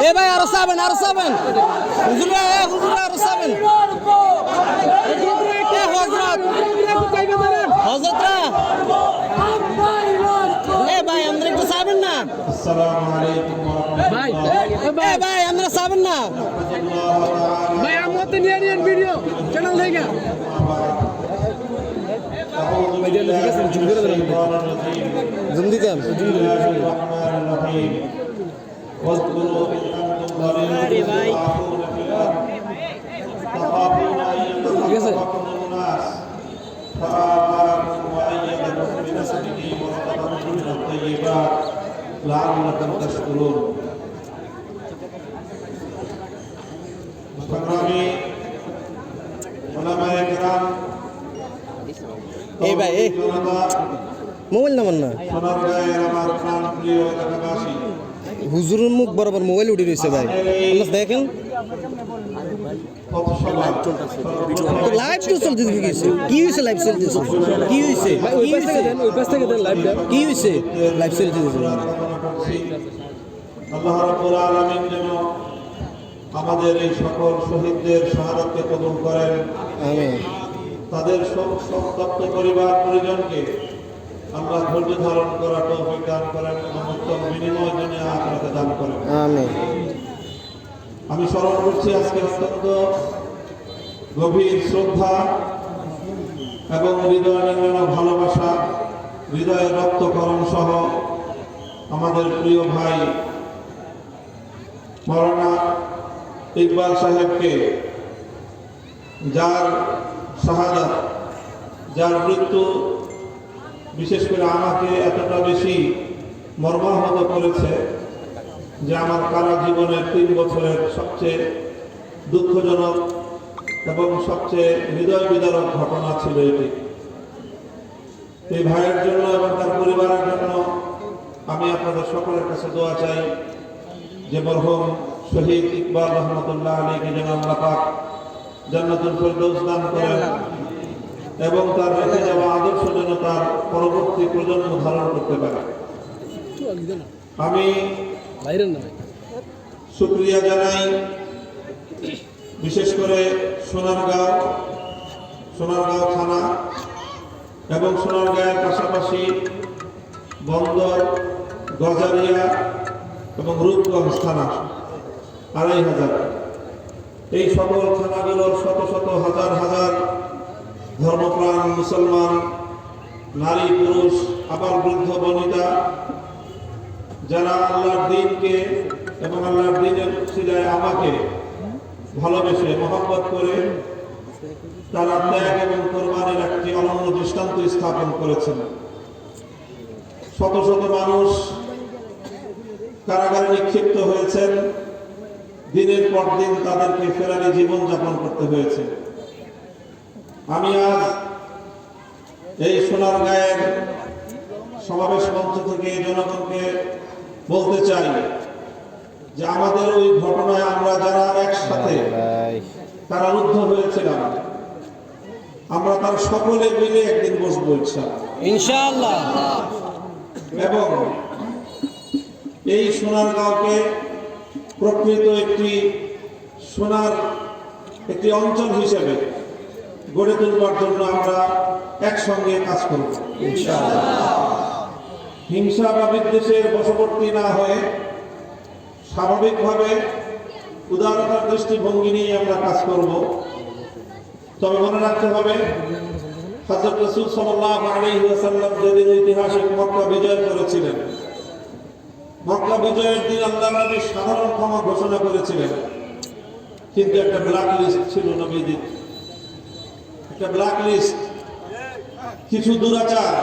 এ ভাই আরও সাবেন আরও সাবেন হুজুরা এ হুজুরা আরও সাবেন হজরতরা এ ভাই আমরা একটু সাবেন না? ভাই এ ভাই। আমরা সাবেন না? ভাই আমরা তো নিয়ে না আমার এলাকাবাসী হুজুরের মুখ বরাবর মোবাইল উঠে রয়েছে ভাই। দেখেন। লাইভ তো চলতেছে কি হয়েছে? কি হয়েছে লাইভ চলতেছে? কি হয়েছে? কি হয়েছে দেন ওই পাশ থেকে দেন লাইভটা কি হয়েছে? লাইভ চলতেছে আল্লাহ রাব্বুল আলামিন যেন আমাদের এই সকল শহীদদের শাহাদাতকে কবুল করেন। আমিন। তাদের শোক সন্তপ্ত পরিবার পরিজনকে আল্লাহ ধৈর্য ধারণ করা তৌফিক দান করেন এবং উত্তম বিনিময় দুনিয়া আখিরাতে দান করেন। আমিন। আমি স্মরণ করছি আজকে অত্যন্ত গভীর শ্রদ্ধা এবং হৃদয় নির্মাণ ভালোবাসা হৃদয়ের রক্তকরণ সহ আমাদের প্রিয় ভাই মৌলানা ইকবাল সাহেবকে যার শাহাদাত যার মৃত্যু বিশেষ করে আমাকে এতটা বেশি মর্মাহত করেছে যে আমার কারা জীবনের তিন বছরের সবচেয়ে দুঃখজনক এবং সবচেয়ে হৃদয় বিদারক ঘটনা ছিল এটি। এই ভাইয়ের জন্য এবং তার পরিবারের জন্য আমি আপনাদের সকলের কাছে দোয়া চাই যে মরহুম শহীদ ইকবাল রহমতুল্লাহ আলীকে যেন আল্লাহ পাক জান্নাতুল ফেরদৌস দান করেন। এবং তার রেখে যাওয়া আদর্শ যেন তার পরবর্তী প্রজন্ম ধারণ করতে পারে। আমি শুক্রিয়া জানাই, বিশেষ করে সোনারগাঁও সোনারগাঁও থানা এবং সোনারগাঁয়ের পাশাপাশি বন্দর, গজারিয়া এবং রূপগঞ্জ থানা আড়াই হাজার। এই সকল থানাগুলোর শত শত হাজার ধর্মপ্রাণ মুসলমান, নারী, পুরুষ আবার বৃদ্ধ, বনিতা, যারা আল্লাহর দিনকে এবং আল্লাহর দিনের সিলায় আমাকে ভালোবেসে মহব্বত করে, তারা ত্যাগ এবং কোরবানের একটি অনন্য দৃষ্টান্ত স্থাপন করেছেন। শত শত মানুষ কারাগারে নিক্ষিপ্ত হয়েছেন। দিনের পর দিন তাদেরকে ফেরারি জীবন যাপন করতে হয়েছে। আমি আজ এই সোনার গায়ের সমাবেশ মঞ্চ থেকে জনগণকে বলতে চাই যে আমাদের ওই ঘটনায় আমরা যারা একসাথে তারা রুদ্ধ হয়েছিলাম আমরা তার সকলে মিলে একদিন বসবো ইনশাআল্লাহ। ইনশাআল্লাহ এবং এই সোনারগাঁওকে প্রকৃত একটি সোনার একটি অঞ্চল হিসেবে গড়ে তুলবার জন্য আমরা একসঙ্গে কাজ করব। হিংসা বা বিদ্বেষের বশবর্তী না হয়ে স্বাভাবিকভাবে উদারতার দৃষ্টিভঙ্গি নিয়ে আমরা কাজ করব। তবে মনে রাখতে হবে সাধারণ ক্ষমা ঘোষণা করেছিলেন। কিন্তু একটা ব্ল্যাক লিস্ট ছিল নবীজির একটা ব্ল্যাক লিস্ট কিছু দুরাচার,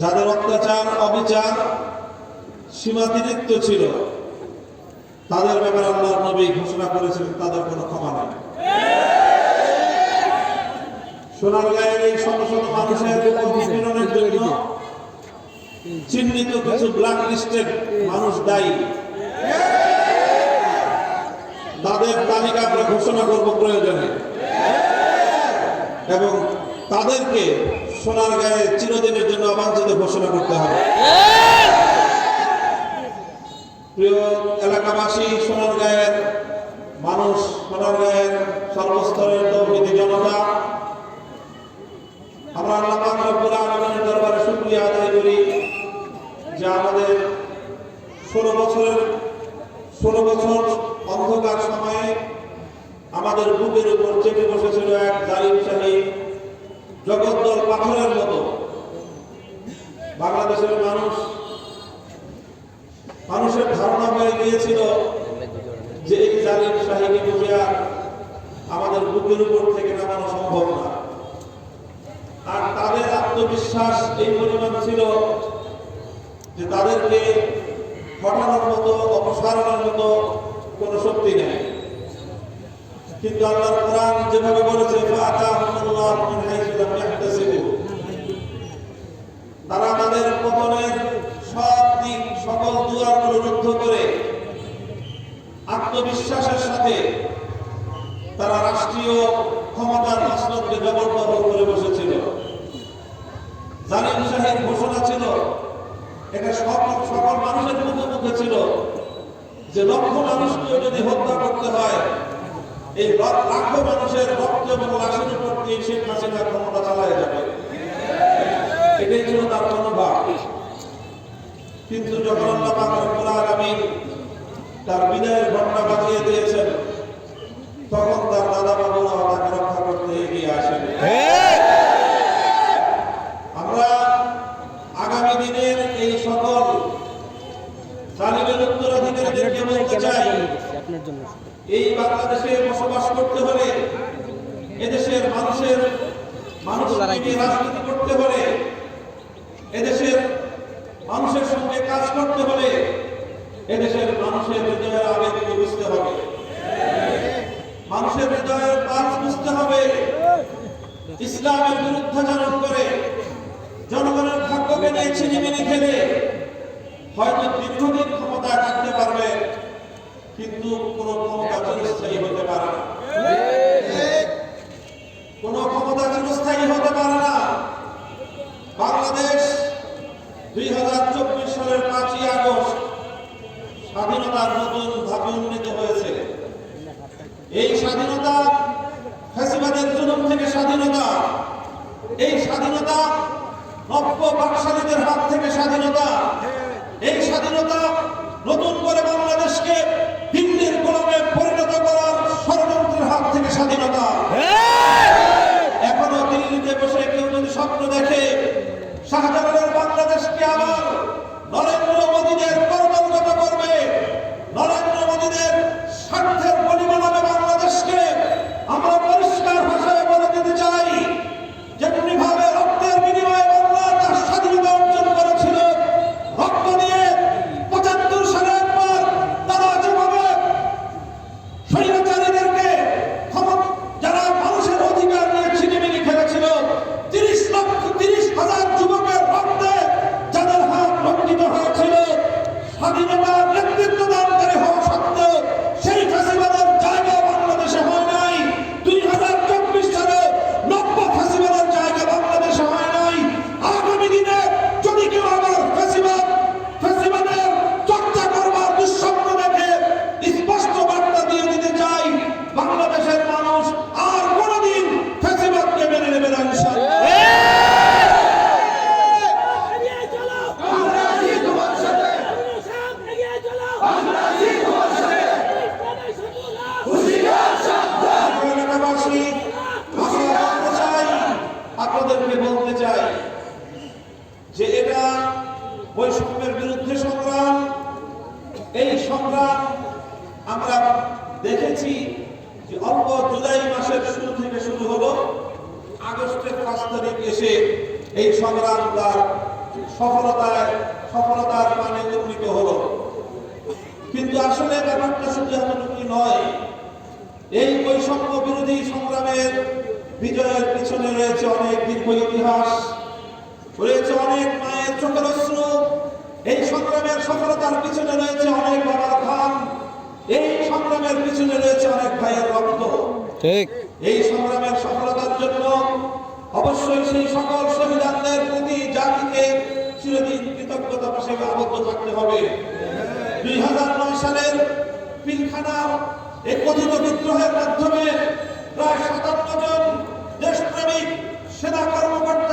যাদের অত্যাচার, অবিচার, সীমাতিরিক্ত ছিল, তাদের ব্যাপারে আল্লাহর নবী ঘোষণা করেছিলেন তাদের কোনো ক্ষমা নাই। সোনার গায়ের এই শত মানুষের নিপীড়নের জন্য চিহ্নিত কিছু ব্ল্যাক লিস্টেড মানুষ দায়ী। তাদের তালিকা আমরা ঘোষণা করব প্রয়োজনে। এবং তাদেরকে সোনার গায়ে চিরদিনের জন্য অবাঞ্ছিত ঘোষণা করতে হবে। প্রিয় এলাকা এলাকাবাসী সোনারগাঁয়ের মানুষ সোনারগাঁয়ের সর্বস্তরের তৌহিদি জনতা, আমরা আল্লাহ রব্বুল দরবারে শুকরিয়া আদায় করি যে আমাদের ষোলো বছরের, ষোলো বছর অন্ধকার সময়ে আমাদের বুকের উপর চেপে বসেছিল এক জালিম শাহী জগদ্দল পাথরের মতো। বাংলাদেশের মানুষ মানুষের ধারণা হয়ে গিয়েছিল যে এই জালিম শাহীকে বুঝে আর আমাদের বুকের উপর থেকে নামানো সম্ভব না। আর তাদের আত্মবিশ্বাস এই পরিমাণ ছিল যে তাদেরকে হটানোর মতো, অপসারণের মতো কোনো শক্তি নেই। কিন্তু আল্লাহর কোরআন যেভাবে বলেছে তারা আমাদের পতনের সব দিক সকল দুয়ারগুলো রুদ্ধ করে আত্মবিশ্বাসের সাথে তারা রাষ্ট্রীয় ক্ষমতার মাসনদকে জবরদখল করে বসেছিল। জালিম শাহের ঘোষণা ছিল, এটা সকল সকল মানুষের মুখে মুখে ছিল যে লক্ষ মানুষকেও যদি হত্যা করতে হয় এই লাখো মানুষের রক্ত এবং লাশের উপর দিয়ে শেখ হাসিনা ক্ষমতা চালায় যাবে। এটাই ছিল তার মনোভাব। কিন্তু যখন আল্লাহ পাক রব্বুল আলামিন তার বিদায়ের ঘটনা বাজিয়ে দিয়েছেন তখন তার দাদা বাবুরা তাকে রক্ষা করতে এগিয়ে আসেন। আমরা আগামী দিনের এই সকল জালিমের উত্তরাধিকারীদেরকে বলতে চাই এই বাংলাদেশে বসবাস করতে হলে এদেশের মানুষের মানুষকে নিয়ে রাজনীতি করতে হলে এদেশের মানুষের সঙ্গে কাজ করতে হলে এদেশের মানুষের হৃদয়ের আবেগকে বুঝতে হবে। মানুষের হৃদয়ের কাজ বুঝতে হবে। ইসলামের বিরুদ্ধাচরণ করে জনগণের ভাগ্যকে নিয়ে ছিনিমিনি খেলে হয়তো দীর্ঘদিন ক্ষমতায় থাকতে পারবে কিন্তু কোন ক্ষমতা চিরস্থায়ী হতে পারে না কোন ক্ষমতা চিরস্থায়ী হতে পারে না বাংলাদেশ দুই হাজার চব্বিশ সালের পাঁচই আগস্ট স্বাধীনতার নতুন ধাপে উন্নীত হয়েছে। এই স্বাধীনতা ফ্যাসিবাদের জুলুম থেকে স্বাধীনতা, এই স্বাধীনতা নব্য বাকশালীদের হাত থেকে স্বাধীনতা, এই স্বাধীনতা নতুন করে বাংলাদেশকে দিল্লির গোলামে পরিণত করার ষড়যন্ত্রের হাত থেকে স্বাধীনতা এখনও দিল্লিতে বসে কেউ যদি স্বপ্ন দেখে শাহজালালের বাংলাদেশকে আবার নরেন্দ্র মোদীদের কর্মগত করবে নরেন্দ্র মোদীদের স্বার্থের বলি বানাবে বাংলাদেশকে আমরা পরিষ্কার ভাষায় বলে দিতে চাই যেমনি ভাবে রক্তের বিনিময়ে বাংলা তার স্বাধীনতা অর্জন করেছিল রক্ত দিয়ে পঁচাত্তর সালে একবার তারা যেভাবে স্বৈরাচারীদেরকে ক্ষমতা যারা মানুষের অধিকার নিয়ে ছিনিমিনি খেলেছিল তিরিশ লক্ষ তিরিশ হাজার যুবকের রক্তে যাদের হাত রক্ষিত হয়েছিল স্বাধীনতার নেতৃত্ব দানকারী হওয়া সত্ত্বেও সেই ফাঁসিবাদের জায়গা বাংলাদেশে হয় নাই দুই হাজার চব্বিশ সালে নব্য ফাঁসিবাদের জায়গা বাংলাদেশে হয় নাই আগামী দিনে যদি কেউ আবার ফাঁসিবাদ ফ্যাসিবাদের চর্চা করবার দুঃস্বপ্ন দেখে স্পষ্ট বার্তা দিয়ে দিতে চাই বাংলাদেশের মানুষ আর কোনোদিন ফ্যাসিবাদকে মেনে নেবে না ইনশাআল্লাহ। এগিয়ে চলো আমরা আছি তোমার সাথে সব এগিয়ে চলো আমরা আছি তোমার সাথে এলাকাবাসী, আমরা বলতে চাই, আপনাদেরকে বলতে চাই যে এটা বৈষম্যের বিরুদ্ধে সংগ্রাম। এই সংগ্রাম আমরা দেখেছি যে অল্প জুলাই মাসের শুরু থেকে শুরু হলো। আগস্টের পাঁচ তারিখ এসে এই সংগ্রাম তার সফলতায়, সফলতার মানে উন্নীত হলো। কিন্তু আসলে ব্যাপারটা শুধু এতটুকুই নয়, এই বৈষম্য বিরোধী সংগ্রামের বিজয়ের পিছনে রয়েছে অনেক দীর্ঘ ইতিহাস, রয়েছে অনেক মায়ের চোখের অশ্রু। এই সংগ্রামের সফলতার পিছনে রয়েছে অনেক বাবার খান এই সংগ্রামের পিছনে রয়েছে অনেক ভাইয়ের রক্ত। ঠিক। এই সংগ্রামের সফলতার জন্য অবশ্যই সেই সকল শহীদানদের প্রতি জাতিকে চিরদিন কৃতজ্ঞতা হিসেবে আবদ্ধ থাকতে হবে। দুই হাজার নয় সালের পিলখানার এই কথিত বিদ্রোহের মাধ্যমে প্রায় সাতান্ন জন দেশপ্রেমিক সেনা কর্মকর্তাকে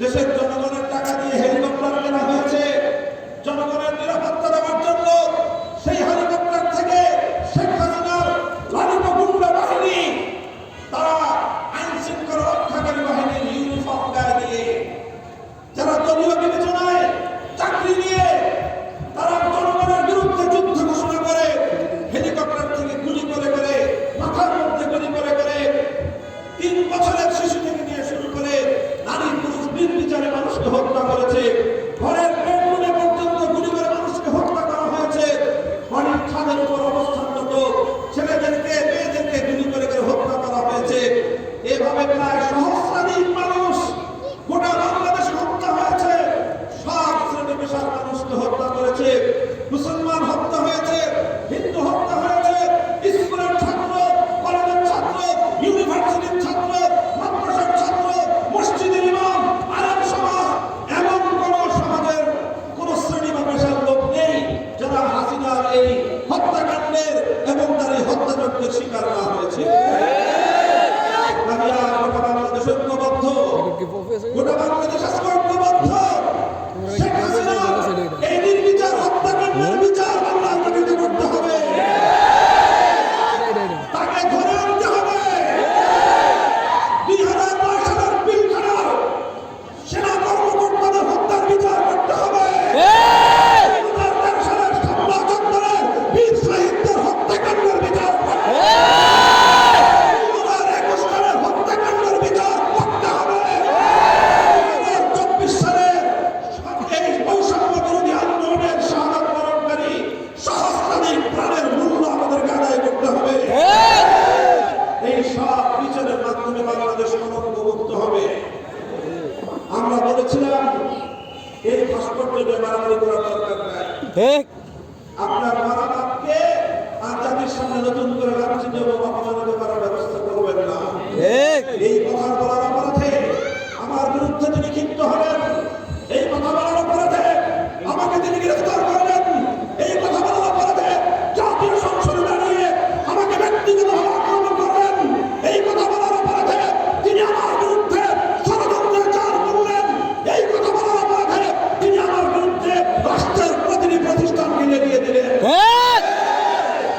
দেশের জনগণের নির্বিচারে আমার বিরুদ্ধে তিনি ক্ষিপ্ত হলেন এই কথা বলার অপরাধে আমাকে তিনি গ্রেফতার করলেন এই কথা বলার অপরাধে জাতীয় সংসদে দাঁড়িয়ে আমাকে ব্যক্তিগতভাবে আক্রমণ করলেন এই কথা বলার অপরাধে তিনি আমার বিরুদ্ধে ষড়যন্ত্রের চাল করলেন এই কথা বলার অপরাধে তিনি আমার বিরুদ্ধে রাষ্ট্রের প্রতিনিধি প্রতিষ্ঠানকে এড়িয়ে দিলেন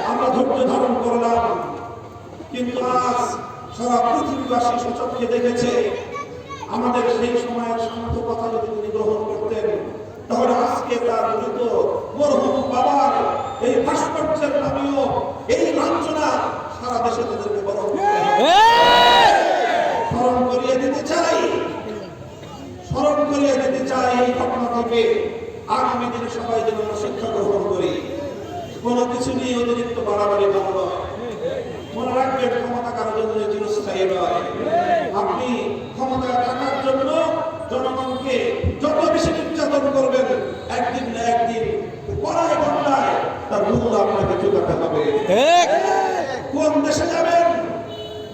আমরা ধৈর্য ধারণ করলাম কিন্তু আজ সারা পৃথিবীবাসী সচক্ষে দেখেছে আমাদের সেই সময়ের শান্ত কথা যদি তিনি গ্রহণ করতেন তাহলে আজকে তার মৃত মরহুম বাবার এই ভাস্কর্য লাঞ্ছনা সারা দেশে তাদেরকে বড় স্মরণ করিয়ে দিতে চাই স্মরণ করিয়ে দিতে চাই এই ঘটনা থেকে আগামী দিনে সবাই যেন আমরা শিক্ষা গ্রহণ করি। কোনো কিছু নিয়ে অতিরিক্ত বাড়াবাড়ি ভালো নয় মনে রাখবেন ক্ষমতা কারোর জন্য চিরস্থায়ী নয়। আপনি ক্ষমতায় থাকার জন্য জনগণকে যত বেশি নির্যাতন করবেন একদিন না একদিন পড়ায় ঘন্টায় তার মূল্য আপনাকে চুকাতে হবে। কোন দেশে যাবেন?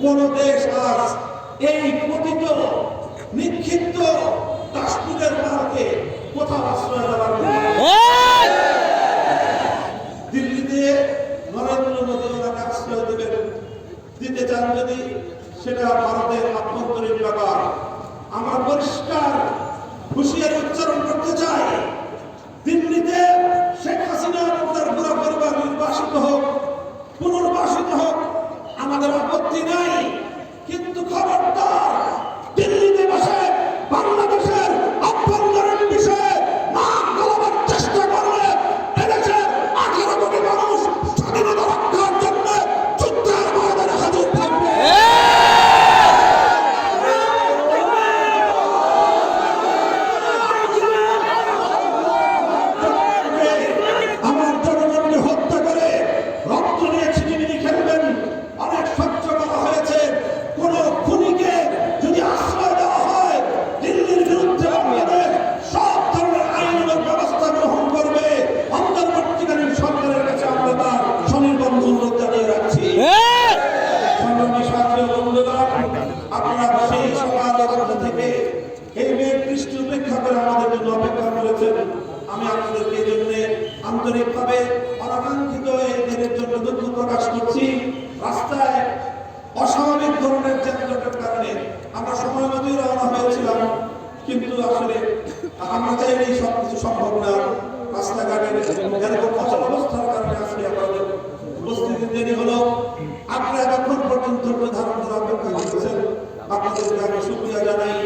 কোন দেশ আজ এই পতিত নিক্ষিপ্ত কাশ্মীরের মার্কে কোথাও আশ্রয় দেওয়ার দিল্লিতে নরেন্দ্র মোদী আশ্রয় দেবেন। দিতে চান যদি, সেটা ভারতের আভ্যন্তরীণ ব্যাপার। আমরা পরিষ্কার হুঁশিয়ারি উচ্চারণ করতে চাই। দিল্লিতে শেখ হাসিনা তার পুরো পরিবার নির্বাসিত হোক, পুনর্বাসিত হোক, আমাদের আপত্তি নাই কিন্তু খবরদার দিল্লিতে বসে বাংলাদেশের অভ্যন্তরীণ বিষয়ে নাক গলাবার চেষ্টা করলে এদেশের আঠারো কোটি মানুষ স্বাধীনতা রক্ষার জন্য যুদ্ধের ময়দানে হাজির থাকবে আমার জনগণকে হত্যা করে রক্ত নিয়ে ছিটিমিনি খেলবেন অনেক সহ্য করা হয়েছে কোন খুনিকে যদি আশ্রয় দেওয়া হয় দিল্লির বিরুদ্ধে বাংলাদেশ সব ধরনের আইনানুগ ব্যবস্থা গ্রহণ করবে অন্তর্বর্তীকালীন সরকারের কাছে আমরা তার স্বনির্বন্ধ অনুরোধ জানিয়ে রাখছি সংগ্রামী সাথী ও বন্ধুগণ, আপনারা সেই সকাল আটটা থেকে এই মেয়ের বৃষ্টি উপেক্ষা করে আমাদের জন্য অপেক্ষা করেছেন আমি আপনাদেরকে এই জন্য আন্তরিকভাবে অনাকাঙ্ক্ষিত এই দিনের জন্য দুঃখ প্রকাশ করছি রাস্তায় অস্বাভাবিক ধরনের যানজটের কারণে আমরা সময় মতোই রওনা হয়েছিলাম কিন্তু আসলে আমরা চাইলেই সব কিছু সম্ভব না রাস্তাঘাটের এরকম অচল অবস্থার কারণে আজকে আমাদের উপস্থিতি দেরি আপনারা এতক্ষণ পর্যন্ত ধৈর্য অপেক্ষা করতেছেন আপনাদেরকে আমি শুক্রিয়া জানাই,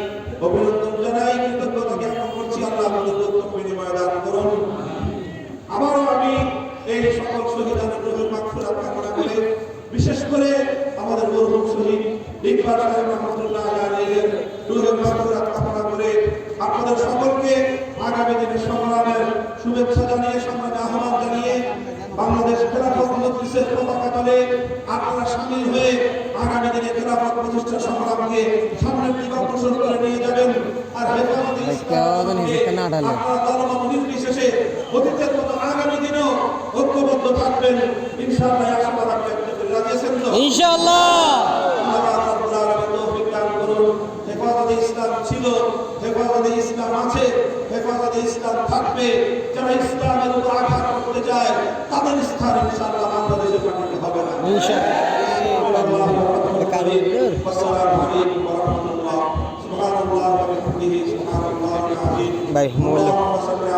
অভিনন্দন জানাই, কৃতজ্ঞতা জ্ঞাপন করছি। আল্লাহ আমাদের উত্তম বিনিময় দান করুন। আবারও আমি এই সকল শহীদানের রোহের মাগফিরাত কামনা করে, বিশেষ করে আমাদের মরহুম শহীদ ইকবাল সাহেব রহমতুল্লাহ আলাইহির রোহের মাগফিরাত কামনা করে আপনাদের সকলকে আগামী দিনের সংগ্রামের শুভেচ্ছা জানিয়ে সংগ্রামে আহ্বান জানিয়ে বাংলাদেশ খেলাফত মজলিসের পতাকা তলে আপনারা সামিল হয়ে আগামী দিনে খেলাফত প্রতিষ্ঠা সংগ্রামকে সামনের দিকে অগ্রসর করে নিয়ে যাবেন আর হেফাজতে ইসলাম আপনারা দলমত নির্বিশেষে অতীতের মতো আগামী দিনেও ঐক্যবদ্ধ থাকবেন ইনশাআল্লাহ আশা রাখবেন রাজি আছেন তো ইনশাআল্লাহ আল্লাহ রাব্বুল আলামিন তৌফিক দান করুন হেফাজতে ইসলাম ছিল হেফাজতে ইসলাম আছে হেফাজতে ইসলাম থাকবে যারা ইসলামের উপর আঘাত করতে চায় তাদের স্থান ইনশাআল্লাহ বাংলাদেশে পাঠাতে হবে না والسلام عليكم Bairro Molho.